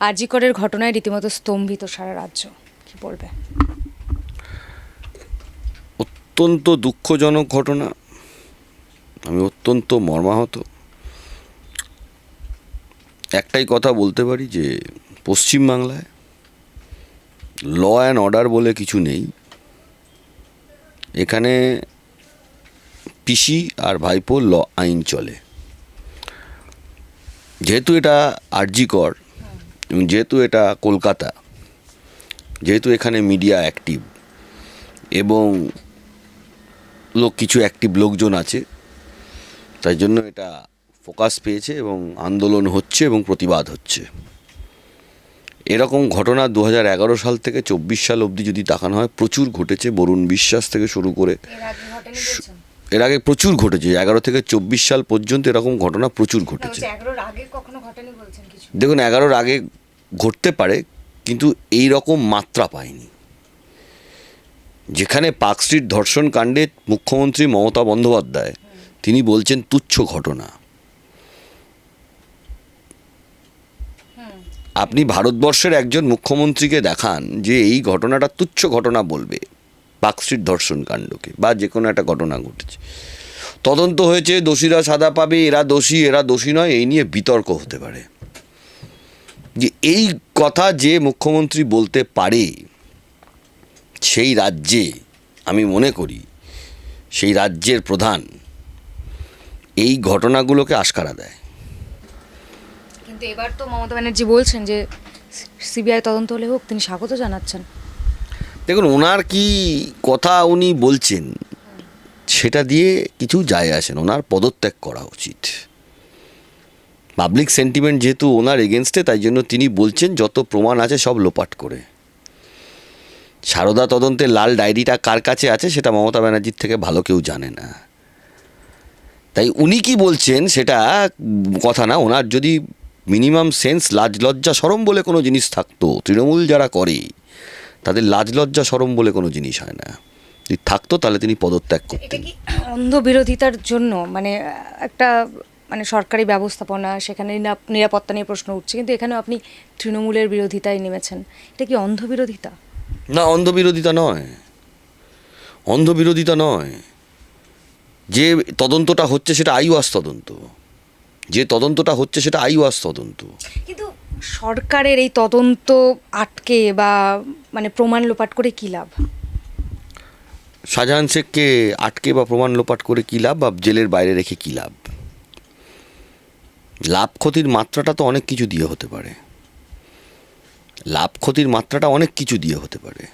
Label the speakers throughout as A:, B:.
A: আজিকরের ঘটনায় রীতিমতো স্তম্ভিত সারা রাজ্য। কি বলবে?
B: অত্যন্ত দুঃখজনক ঘটনা। আমি অত্যন্ত মর্মাহত। একটাই কথা বলতে পারি যে, পশ্চিমবাংলায় ল অ্যান্ড অর্ডার বলে কিছু নেই। এখানে পিসি আর ভাইপো ল আইন চলে। যেহেতু এটা আরজিকর এবং যেহেতু এটা কলকাতা যেহেতু এখানে মিডিয়া অ্যাক্টিভ এবং লোক কিছু অ্যাক্টিভ লোকজন আছে তাই জন্য এটা ফোকাস পেয়েছে এবং আন্দোলন হচ্ছে এবং প্রতিবাদ হচ্ছে। এরকম ঘটনা দু হাজার এগারো সাল থেকে চব্বিশ সাল অবধি যদি তাকানো হয় প্রচুর ঘটেছে। বরুণ বিশ্বাস থেকে শুরু করে এর আগে প্রচুর ঘটেছে। এগারো থেকে চব্বিশ সাল পর্যন্ত এরকম ঘটনা প্রচুর ঘটেছে। দেখুন এগারোর আগে ঘটতে পারে কিন্তু এই রকম মাত্রা পায়নি। যেখানে পার্ক স্ট্রিট ধর্ষণ কাণ্ডে মুখ্যমন্ত্রী মমতা বন্দ্যোপাধ্যায় তিনি বলছেন তুচ্ছ ঘটনা। আপনি ভারতবর্ষের একজন মুখ্যমন্ত্রীকে দেখান যে এই ঘটনাটা তুচ্ছ ঘটনা বলবে পার্ক স্ট্রিট ধর্ষণ কাণ্ডকে বা যে কোনো একটা ঘটনা ঘটেছে। তদন্ত হয়েছে দোষীরা সাদা পাবে এরা দোষী এরা দোষী নয় এই নিয়ে বিতর্ক হতে পারে। যে এই কথা যে মুখ্যমন্ত্রী বলতে পারে সেই রাজ্যে আমি মনে করি সেই রাজ্যের প্রধান এই ঘটনাগুলোকে আশকারা দেয়।
A: কিন্তু এবার তো মমতা ব্যানার্জি বলছেন যে সিবিআই তদন্ত হলে হোক তিনি স্বাগত জানাচ্ছেন।
B: দেখুন ওনার কি কথা উনি বলছেন সেটা দিয়ে কিছু যায় আসে না। ওনার পদত্যাগ করা উচিত। পাবলিক সেন্টিমেন্ট যেহেতু ওনার এগেনস্টে, তাই জন্য তিনি বলছেন, যত প্রমাণ আছে সব লোপাট করে। সারদা তদন্তের লাল ডায়েরিটা কার কাছে আছে সেটা মমতা ব্যানার্জির থেকে ভালো কেউ জানে না। তাই উনি কি বলছেন সেটা কথা না, ওনার যদি মিনিমাম সেন্স লাজ লজ্জা সরম বলে কোনো জিনিস থাকতো, তৃণমূল যারা করে, তাদের লাজ লজ্জা সরম বলে কোনো জিনিস হয় না। যদি থাকতো তাহলে তিনি পদত্যাগ করতেন।
A: কি অন্ধ বিরোধিতার জন্য? মানে একটা মানে সরকারি ব্যবস্থাপনা সেখানে নিরাপ- নিরাপত্তা নিয়ে প্রশ্ন উঠছে কিন্তু এখানেও আপনি তৃণমূলের বিরোধিতায় নেমেছেন। এটা কি অন্ধ বিরোধিতা
B: না অন্ধবিরোধিতা নয়। অন্ধবিরোধিতা নয়। যে তদন্তটা হচ্ছে সেটা আইওয়াস তদন্ত। যে তদন্তটা হচ্ছে সেটা আইওয়াস তদন্ত।
A: কিন্তু সরকারের এই তদন্ত আটকে বা মানে প্রমাণ লোপাট করে কি লাভ?
B: শাহজাহান শেখকে আটকে বা প্রমাণ লোপাট করে কী লাভ বা জেলের বাইরে রেখে কী লাভ? লাভ ক্ষতির মাত্রাটা তো অনেক কিছু দিয়ে হতে পারে। লাভ ক্ষতির মাত্রাটা অনেক কিছু দিয়ে হতে পারে।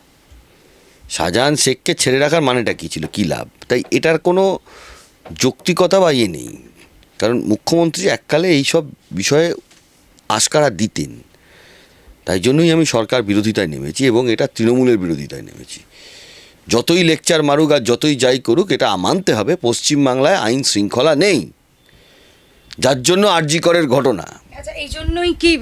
B: শাহজাহান শেখকে ছেড়ে রাখার মানেটা কী ছিল? কী লাভ? তাই এটার কোনো যৌক্তিকতা বা ইয়ে নেই। কারণ মুখ্যমন্ত্রী এককালে এইসব বিষয়ে আশকারা দিতেন। তাই জন্যই আমি সরকার বিরোধিতায় নেমেছি এবং এটা তৃণমূলের বিরোধিতায় নেমেছি। যতই লেকচার মারুক আর যতই যাই করুক এটা মানতে হবে পশ্চিমবাংলায় আইন শৃঙ্খলা নেই। যার জন্য আরজিকরের ঘটনা।
A: আচ্ছা এই জন্যই কি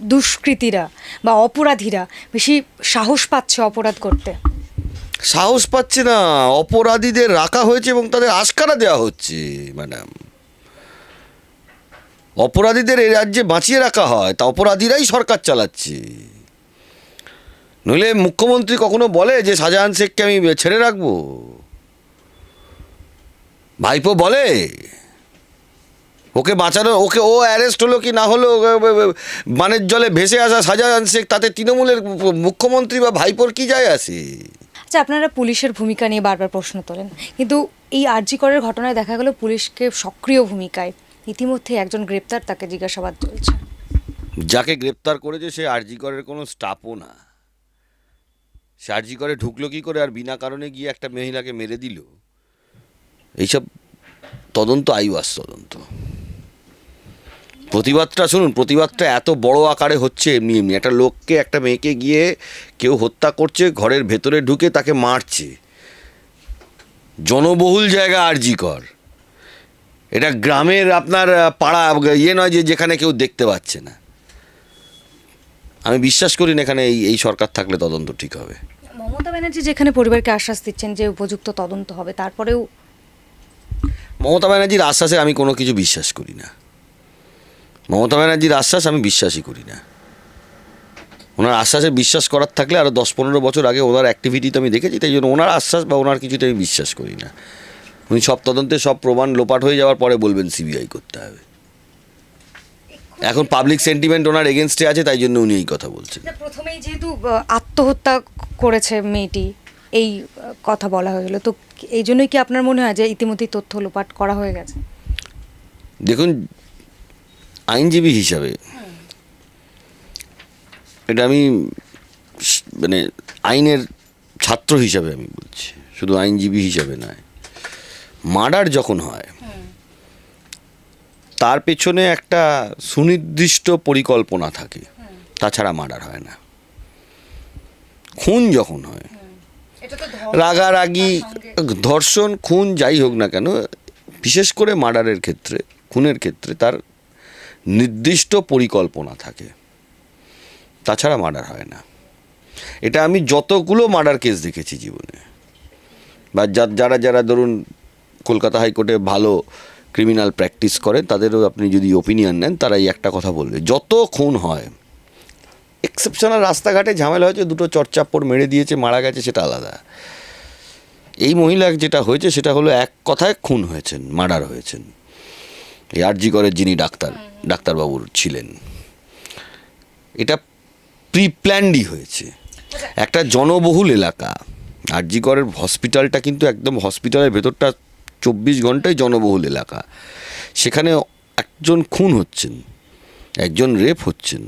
A: দুষ্কৃতীরা বা অপরাধীরা বেশি সাহস পাচ্ছে অপরাধ করতে?
B: সাহস পাচ্ছে না। অপরাধীদের রাখা হয়েছে এবং তাদের আশকারা দেওয়া হচ্ছে ম্যাডাম। অপরাধীদের এ রাজ্যে বাঁচিয়ে রাখা হয় তা অপরাধীরাই সরকার চালাচ্ছে। নইলে মুখ্যমন্ত্রী কখনো বলে যে শাহজাহান শেখকে আমি ছেড়ে রাখব? ভাইপো বলে? ওকে বাঁচানো ওকে ও অ্যারেস্ট হলো কি না হলো মানের জলে ভেসে আসা শাহজাহান শেখ তাতে তৃণমূলের মুখ্যমন্ত্রী বা ভাইপোর কি যায় আসে
A: আচ্ছা আপনারা পুলিশের ভূমিকা নিয়ে বারবার প্রশ্ন তোলেন কিন্তু এই আরজিকরের ঘটনায় দেখা গেল পুলিশকে সক্রিয় ভূমিকায়। ইতিমধ্যে একজন গ্রেপ্তার তাকে জিজ্ঞাসাবাদ চলছে।
B: যাকে গ্রেপ্তার করেছে সে আরজিকরের কোনো স্টাফও না। সে করে ঢুকলো কি করে আর বিনা কারণে গিয়ে একটা মহিলাকে মেরে দিল? এইসব তদন্ত আইওয়াস তদন্ত। প্রতিবাদটা শুনুন, প্রতিবাদটা এত বড় আকারে হচ্ছে এমনি এমনি। একটা লোককে, একটা মেয়েকে গিয়ে কেউ হত্যা করছে, ঘরের ভেতরে ঢুকে তাকে মারছে। জনবহুল জায়গা আরজিকর এটা গ্রামের আপনার পাড়া ইয়ে নয় যে যেখানে কেউ দেখতে পাচ্ছে না। আমি বিশ্বাস করি না এখানে এই এই সরকার থাকলে তদন্ত ঠিক হবে।
A: মমতা ব্যানার্জি যেখানে পরিবারকে আশ্বাস দিচ্ছেন যে উপযুক্ত তদন্ত হবে তারপরেও
B: মমতা ব্যানার্জির আশ্বাসে আমি কোনো কিছু বিশ্বাস করি না। মমতা ব্যানার্জির আশ্বাস আমি বিশ্বাসই করি না। ওনার আশ্বাসে বিশ্বাস করার থাকলে আরও দশ পনেরো বছর আগে ওনার অ্যাক্টিভিটি তো আমি দেখেছি তাই জন্য ওনার আশ্বাস বা ওনার কিছুতে আমি বিশ্বাস করি না। উনি সব তদন্তে সব প্রমাণ লোপাট হয়ে যাওয়ার পরে বলবেন সিবিআই করতে হবে। এখন পাবলিক সেন্টিমেন্ট ওনার এগেনস্টে আছে তাই জন্য উনি এই কথা বলছেন।
A: প্রথমেই যেহেতু আত্মহত্যা করেছে মেয়েটি এই কথা বলা হয়ে গেল। তো এই জন্যই কি আপনার মনে হয় যে ইতিমধ্যেই তথ্য লোপাট করা হয়ে গেছে?
B: দেখুন আইনজীবী হিসাবে এটা আমি মানে আইনের ছাত্র হিসাবে আমি বলছি শুধু আইনজীবী হিসাবে নয়। মার্ডার যখন হয় তার পেছনে একটা সুনির্দিষ্ট পরিকল্পনা থাকে। তাছাড়া মার্ডার হয় না। খুন যখন হয় রাগারাগি ধর্ষণ খুন যাই হোক না কেন বিশেষ করে মার্ডারের ক্ষেত্রে খুনের ক্ষেত্রে তার নির্দিষ্ট পরিকল্পনা থাকে। তাছাড়া মার্ডার হয় না। এটা আমি যতগুলো মার্ডার কেস দেখেছি জীবনে বা যারা যারা ধরুন কলকাতা হাইকোর্টে ভালো ক্রিমিনাল প্র্যাকটিস করে, তাদেরও আপনি যদি ওপিনিয়ন নেন তারা এই একটা কথা বলবে। যত খুন হয় এক্সেপশনাল রাস্তাঘাটে ঝামেলা হয়েছে, দুটো চরচাপ্পড় মেরে দিয়েছে, মারা গেছে, সেটা আলাদা। এই মহিলা যেটা হয়েছে, সেটা হলো এক কথায় খুন হয়েছেন, মার্ডার হয়েছেন। এই আরজি করের যিনি ডাক্তার, ডাক্তারবাবুর ছিলেন, এটা প্রি প্ল্যান্ডই হয়েছে। একটা জনবহুল এলাকা, আরজি করের হসপিটালটা কিন্তু একদম হসপিটালের ভেতরটা চব্বিশ ঘন্টায় জনবহুল এলাকা। সেখানে একজন খুন হচ্ছেন একজন রেপ হচ্ছেন।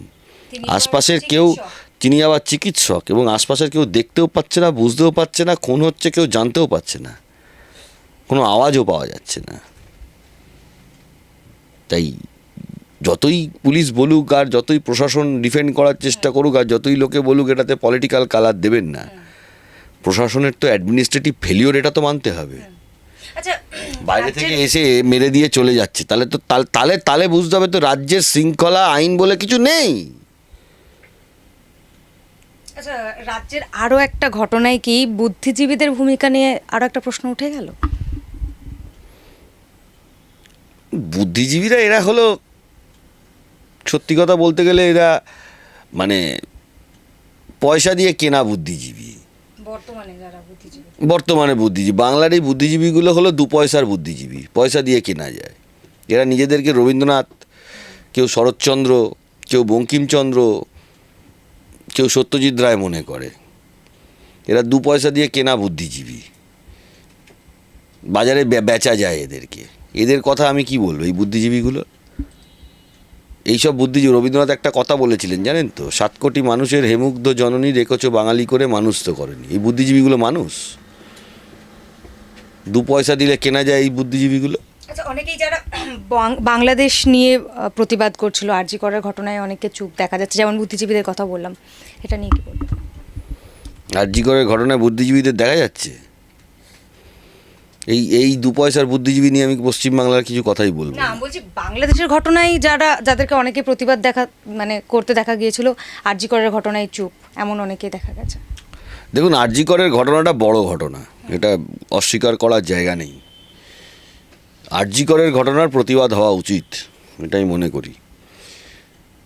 B: আশপাশের কেউ তিনি আবার চিকিৎসক এবং আশপাশের কেউ দেখতেও পাচ্ছে না বুঝতেও পারছে না খুন হচ্ছে কেউ জানতেও পারছে না। কোনো আওয়াজও পাওয়া যাচ্ছে না। তাই যতই পুলিশ বলুক আর যতই প্রশাসন ডিফেন্ড করার চেষ্টা করুক আর যতই লোকে বলুক এটাতে পলিটিক্যাল কালার দেবেন না। প্রশাসনের তো অ্যাডমিনিস্ট্রেটিভ ফেলিওর এটা তো মানতে হবে।
A: আচ্ছা
B: বাইরে থেকে এসে মেরে দিয়ে চলে যাচ্ছে। তাহলে তো তাল- তালে তালে বুঝতে হবে তো রাজ্যের শৃঙ্খলা আইন বলে কিছু নেই।
A: আচ্ছা রাজ্যের আরও একটা ঘটনায় কি বুদ্ধিজীবীদের ভূমিকা নিয়ে আরও একটা প্রশ্ন উঠে গেল?
B: বুদ্ধিজীবীরা এরা হলো সত্যি কথা বলতে গেলে এরা মানে পয়সা দিয়ে কেনা বুদ্ধিজীবী।
A: বর্তমানে বুদ্ধিজীবী?
B: বাংলার এই বুদ্ধিজীবীগুলো হলো দু পয়সার বুদ্ধিজীবী। পয়সা দিয়ে কেনা যায়। এরা নিজেদেরকে রবীন্দ্রনাথ, কেউ শরৎচন্দ্র, কেউ বঙ্কিমচন্দ্র, কেউ সত্যজিৎ রায় মনে করে। এরা দু পয়সা দিয়ে কেনা বুদ্ধিজীবী। বাজারে বেচা যায় এদেরকে। এদের কথা আমি কি বলব এই বুদ্ধিজীবীগুলো? এইসব বুদ্ধিজীবী রবীন্দ্রনাথ একটা কথা বলেছিলেন জানেন তো? সাত কোটি মানুষের হেমুগ্ধ জননী রেখেছ বাঙালি করে মানুষ তো করেনি। এই বুদ্ধিজীবীগুলো মানুষ? দু পয়সা দিলে কেনা যায় এই বুদ্ধিজীবীগুলো?
A: আচ্ছা অনেকেই যারা বাংলাদেশ নিয়ে প্রতিবাদ করছিল আরজি করার ঘটনায় অনেকে চুপ দেখা যাচ্ছে। যেমন বুদ্ধিজীবীদের কথা বললাম এটা নিয়ে কি বলবেন
B: আর জি করে ঘটনায় বুদ্ধিজীবীদের দেখা যাচ্ছে? এই এই দু পয়সার বুদ্ধিজীবী নিয়ে আমি পশ্চিমবাংলার কিছু কথাই বলব
A: না বলছি বাংলাদেশের ঘটনায় যারা যাদেরকে অনেকে প্রতিবাদ দেখা মানে করতে দেখা গিয়েছিল আরজি করার ঘটনায় চুপ এমন অনেকেই দেখা গেছে।
B: দেখুন আরজি করের ঘটনাটা বড় ঘটনা এটা অস্বীকার করার জায়গা নেই। আরজি করের ঘটনার প্রতিবাদ হওয়া উচিত এটাই মনে করি।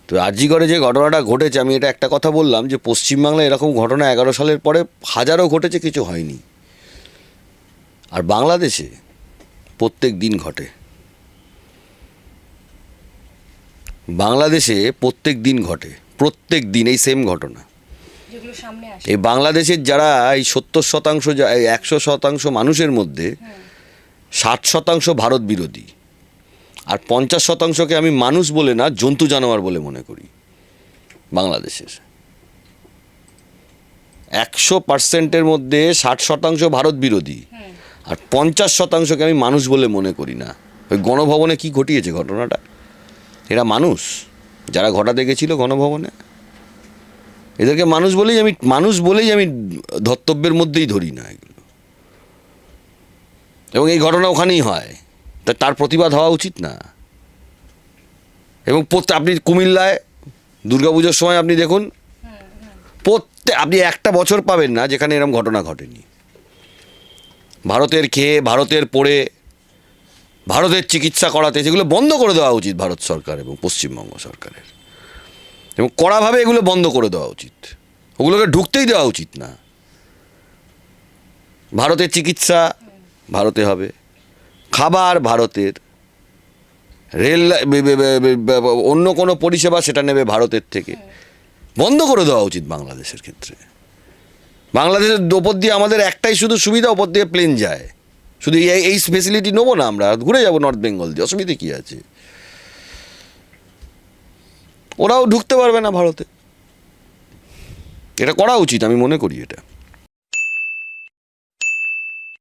B: তো আরজি করে যে ঘটনাটা ঘটেছে আমি এটা একটা কথা বললাম যে পশ্চিমবাংলায় এরকম ঘটনা এগারো সালের পরে হাজারো ঘটেছে কিছু হয়নি। আর বাংলাদেশে প্রত্যেক দিন ঘটে। বাংলাদেশে প্রত্যেক দিন ঘটে। প্রত্যেক দিন এই সেম ঘটনা। এই বাংলাদেশের যারা এই সত্তর শতাংশ একশো শতাংশ মানুষের মধ্যে ষাট শতাংশ ভারত বিরোধী। আর পঞ্চাশ শতাংশকে আমি মানুষ বলে না জন্তু জানোয়ার বলে মনে করি। বাংলাদেশের। একশো পার্সেন্টের মধ্যে ষাট শতাংশ ভারত বিরোধী। আর পঞ্চাশ শতাংশকে আমি মানুষ বলে মনে করি না। ওই গণভবনে কি ঘটিয়েছে ঘটনাটা? এরা মানুষ। যারা ঘটাতে গেছিল গণভবনে। এদেরকে মানুষ বলেই আমি, মানুষ বলেই আমি ধর্তব্যের মধ্যেই ধরি না এগুলো। এবং এই ঘটনা ওখানেই হয়। তা তার প্রতিবাদ হওয়া উচিত না। এবং আপনি কুমিল্লায় দুর্গাপুজোর সময় আপনি দেখুন, প্রত্যেক, আপনি একটা বছর পাবেন না যেখানে এরকম ঘটনা ঘটেনি। ভারতের খেয়ে, ভারতের পড়ে, ভারতের চিকিৎসা করাতে, সেগুলো বন্ধ করে দেওয়া উচিত ভারত সরকার এবং পশ্চিমবঙ্গ সরকারের। এবং কড়াভাবে এগুলো বন্ধ করে দেওয়া উচিত। ওগুলোকে ঢুকতেই দেওয়া উচিত না। ভারতের চিকিৎসা ভারতে হবে। খাবার ভারতের। রেল অন্য কোনো পরিষেবা সেটা নেবে ভারতের থেকে। বন্ধ করে দেওয়া উচিত বাংলাদেশের ক্ষেত্রে। বাংলাদেশের ওপর দিয়ে আমাদের একটাই শুধু সুবিধা, ওপর দিয়ে প্লেন যায়। শুধু এই ফেসিলিটি নেব না আমরা, ঘুরে যাব নর্থ বেঙ্গল দিয়ে, অসুবিধে কী আছে? ওরাও ঢুকতে পারবে না ভারতে। এটা করা উচিত, আমি মনে করি এটা।